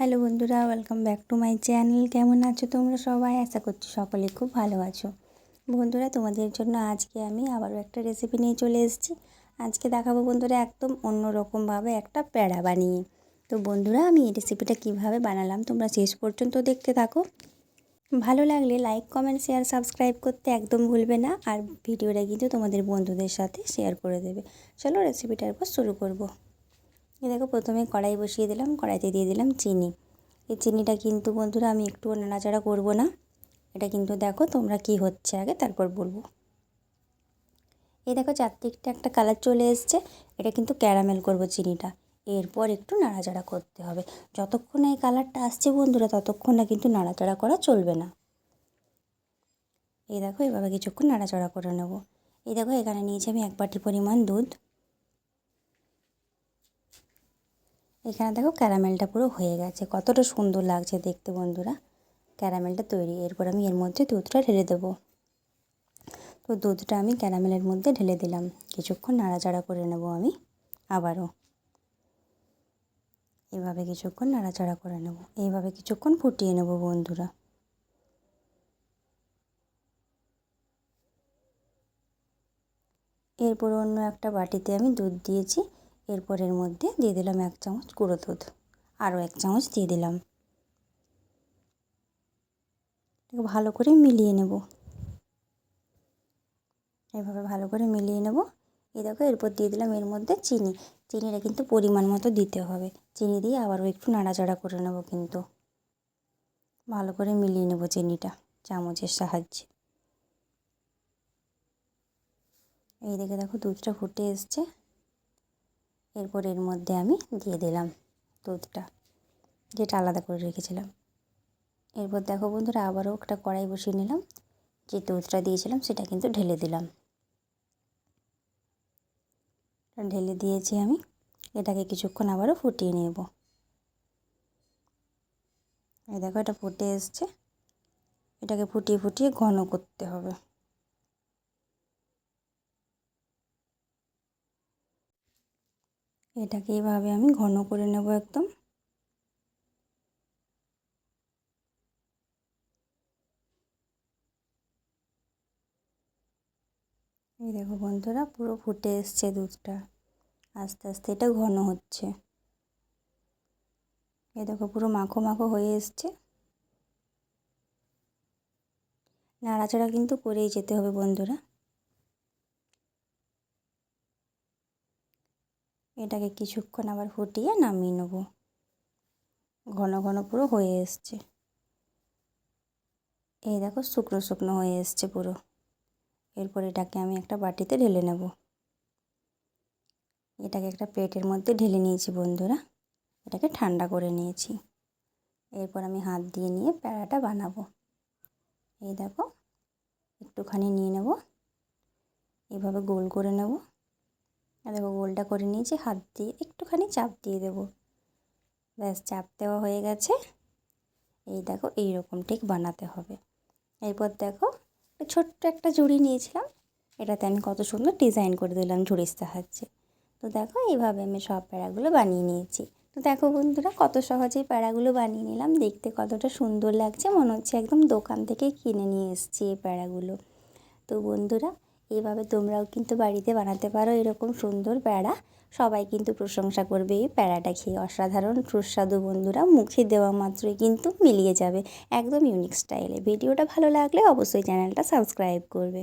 Hello বন্ধুরা welcome back to my channel কেমন আছো তোমরা সবাই? আশা করছি সকলে খুব ভালো আছো। বন্ধুরা, তোমাদের জন্য আজকে আমি আবারও একটা রেসিপি নিয়ে চলে এসেছি। আজকে দেখাবো বন্ধুরা একদম অন্য রকমভাবে একটা প্যাড়া বানিয়ে। তো বন্ধুরা, আমি এই রেসিপিটা কীভাবে বানালাম তোমরা শেষ পর্যন্ত দেখতে থাকো। ভালো লাগলে লাইক কমেন্ট শেয়ার সাবস্ক্রাইব করতে একদম ভুলবে না। আর ভিডিওটা কিন্তু তোমাদের বন্ধুদের সাথে শেয়ার করে দেবে। চলো রেসিপিটার এরপর শুরু করব। দেখো প্রথমে কড়াই বসিয়ে দিলাম, কড়াইতে দিয়ে দিলাম চিনি। এই চিনিটা কিন্তু বন্ধুরা আমি একটুও নাড়াচাড়া করব না। এটা কিন্তু দেখো তোমরা কি হচ্ছে আগে তারপর বলব। এই দেখো চারদিকটা একটা কালার চলে এসছে, এটা কিন্তু ক্যারামেল করব চিনিটা। এরপর একটু নাড়াচাড়া করতে হবে। যতক্ষণ এই কালারটা আসছে বন্ধুরা, ততক্ষণ না কিন্তু নাড়াচাড়া করা চলবে না। এই দেখো এভাবে কিছুক্ষণ নাড়াচাড়া করে নেব। এই দেখো এখানে নিয়েছি আমি এক বাটি পরিমাণ দুধ। এখানে দেখো ক্যারামেলটা পুরো হয়ে গেছে। কতটা সুন্দর লাগছে দেখতে বন্ধুরা। ক্যারামেলটা তৈরি। এরপর আমি এর মধ্যে দুধটা ঢেলে দেবো। তো দুধটা আমি ক্যারামেলের মধ্যে ঢেলে দিলাম। কিছুক্ষণ নাড়াচাড়া করে নেব আমি আবারও। এভাবে কিছুক্ষণ নাড়াচাড়া করে নেব। এইভাবে কিছুক্ষণ ফুটিয়ে নেব বন্ধুরা। এরপর অন্য একটা বাটিতে আমি দুধ দিয়েছি। এরপর এর মধ্যে দিয়ে দিলাম এক চামচ গুঁড়ো দুধ। আরও এক চামচ দিয়ে দিলাম। ভালো করে মিলিয়ে নেব। এভাবে ভালো করে মিলিয়ে নেব। এই দেখো, এরপর দিয়ে দিলাম এর মধ্যে চিনি। চিনিটা কিন্তু পরিমাণ মতো দিতে হবে। চিনি দিয়ে আবারও একটু নাড়াচাড়া করে নেব কিন্তু। ভালো করে মিলিয়ে নেব চিনিটা চামচের সাহায্যে। এই দেখে দেখো দুধটা ফুটে এসছে। এরপর এর মধ্যে আমি দিয়ে দিলাম দুধটা, যেটা আলাদা করে রেখেছিলাম। এরপর দেখো বন্ধুরা, আবারও একটা কড়াই বসিয়ে নিলাম। যে দুধটা দিয়েছিলাম সেটা কিন্তু ঢেলে দিলাম। ঢেলে দিয়েছি আমি, এটাকে কিছুক্ষণ আবারও ফুটিয়ে নেব। এই দেখো, এটা ফুটে এসছে। এটাকে ফুটিয়ে ফুটিয়ে ঘন করতে হবে। এটাকে এইভাবে আমি ঘন করে নেব একদম। এই দেখো বন্ধুরা, পুরো ফুটে এসছে দুধটা। আস্তে আস্তে এটা ঘন হচ্ছে। এই দেখো পুরো মাখো মাখো হয়ে এসছে। নাড়াচাড়া কিন্তু করেই যেতে হবে বন্ধুরা। এটাকে কিছুক্ষণ আবার ফুটিয়ে নামিয়ে নেব। ঘন ঘন পুরো হয়ে এসছে। এই দেখো শুকনো শুকনো হয়ে এসছে পুরো। এরপর এটাকে আমি একটা বাটিতে ঢেলে নেব। এটাকে একটা প্লেটের মধ্যে ঢেলে নিয়েছি বন্ধুরা। এটাকে ঠান্ডা করে নিয়েছি। এরপর আমি হাত দিয়ে নিয়ে প্যাড়াটা বানাবো। এই দেখো, একটুখানি নিয়ে নেব। এভাবে গোল করে নেব। দেখো গোলটা করে নিয়েছি, হাত দিয়ে একটুখানি চাপ দিয়ে দেব। ব্যাস, চাপ দেওয়া হয়ে গেছে। এই দেখো এই রকম ঠিক বানাতে হবে। এরপর দেখো, ছোট্ট একটা ঝুড়ি নিয়েছিলাম। এটাতে আমি কত সুন্দর ডিজাইন করে দিলাম ঝুড়ির সাহায্যে। তো দেখো, এইভাবে আমি সব প্যাড়াগুলো বানিয়ে নিয়েছি। তো দেখো বন্ধুরা, কত সহজেই প্যাড়াগুলো বানিয়ে নিলাম। দেখতে কতটা সুন্দর লাগছে। মনে হচ্ছে একদম দোকান থেকে কিনে নিয়ে এসেছি এই প্যাড়াগুলো তো বন্ধুরা এইভাবে তোমরাও কিন্তু বাড়িতে বানাতে পারো এরকম সুন্দর প্যাড়া সবাই কিন্তু প্রশংসা করবে এই প্যাড়াটা খেয়ে। অসাধারণ, সুস্বাদু বন্ধুরা, মুখে দেওয়া মাত্রই কিন্তু মিলিয়ে যাবে। একদম ইউনিক স্টাইলে ভিডিওটা ভালো লাগলে অবশ্যই চ্যানেলটা সাবস্ক্রাইব করবে।